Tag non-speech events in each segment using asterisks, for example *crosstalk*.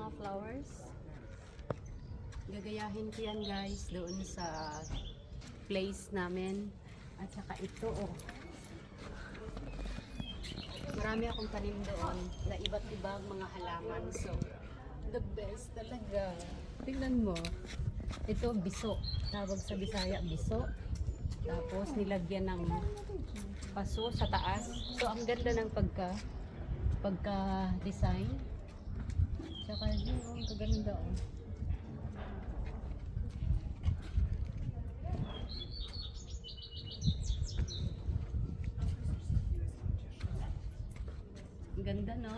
mga flowers. Gagayahin ko yan guys doon sa place namin. At saka ito oh. Marami akong tanim doon na iba't ibang mga halaman. So, the best talaga. Tingnan mo. Ito, biso. Tawag sa Bisaya, biso. Tapos, nilagyan ng paso sa taas. So, ang ganda ng pagka pagka-design. Tsaka yun, oh, ang kaganda oh. Ang ganda, no?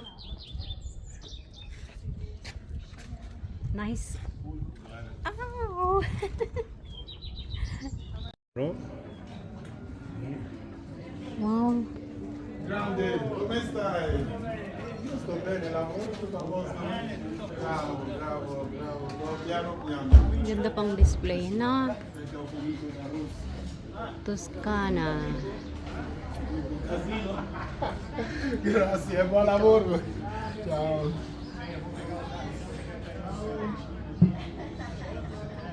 Nice. Ow! *laughs* No? wow. Grande, come stai? Ganda pang display na. Toscana. Grazie, buon lavoro. Ciao.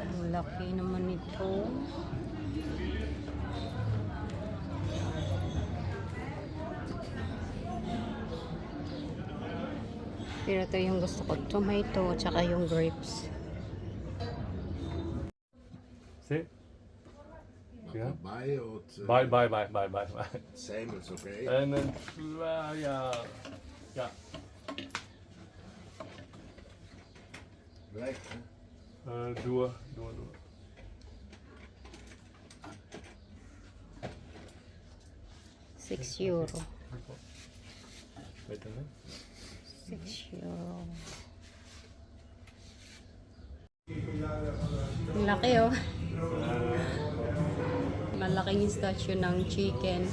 Ang laki naman nito. Pero ito yung gusto ko. Tomato, tsaka yung grapes. See? Yeah. Bye, or Bye, bye, bye, bye, bye, bye. Same, it's okay. And then, uh, yeah, yeah. Black, Uh, dua, dua, dua. Six euro. Wait a minute. Ang laki oh. Malaking statue ng chicken.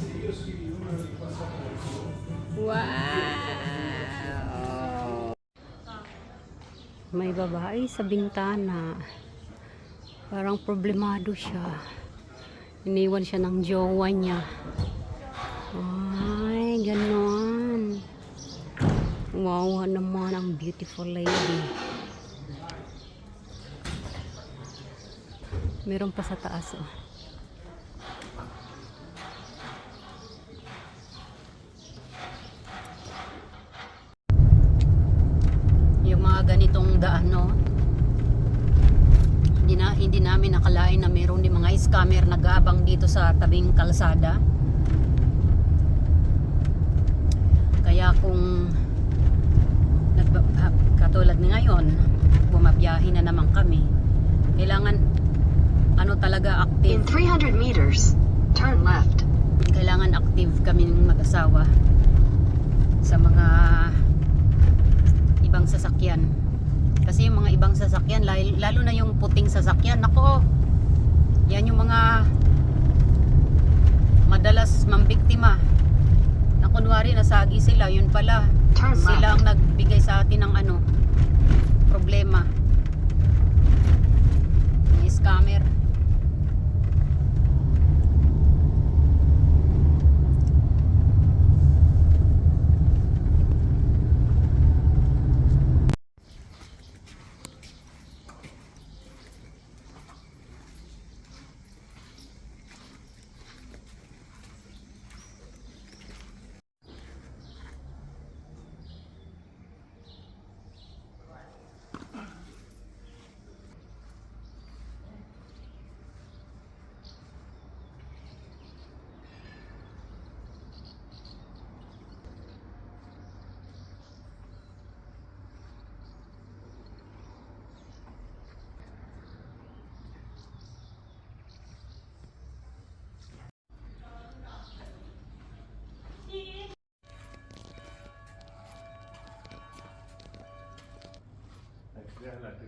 Wow! May babae sa bintana. Parang problemado siya. Iniwan siya ng jowa niya. Ay, ganon. Wow naman ang beautiful lady. Meron pa sa taas oh. Yung mga ganitong daan no. Hindi na hindi namin nakalain na meron din mga scammer nag-aabang dito sa tabing kalsada. Kaya kung ni ngayon, bumabiyahe na naman kami. Kailangan ano talaga In active. 300 meters, turn left. Kailangan active kami ng mag-asawa sa mga ibang sasakyan. Kasi yung mga ibang sasakyan, lalo, na yung puting sasakyan, nako, yan yung mga madalas mambiktima. Na kunwari nasagi sila, yun pala, Turn sila ang nagbigay sa atin ng ano, problema. Yung scammer.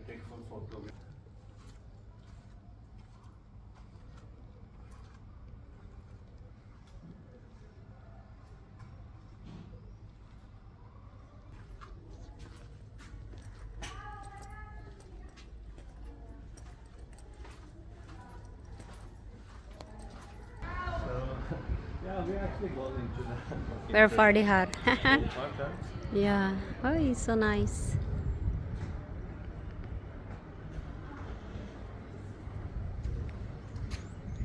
*laughs* Where for the hat? Part, *laughs* huh? *laughs* yeah. Oh, it's so nice.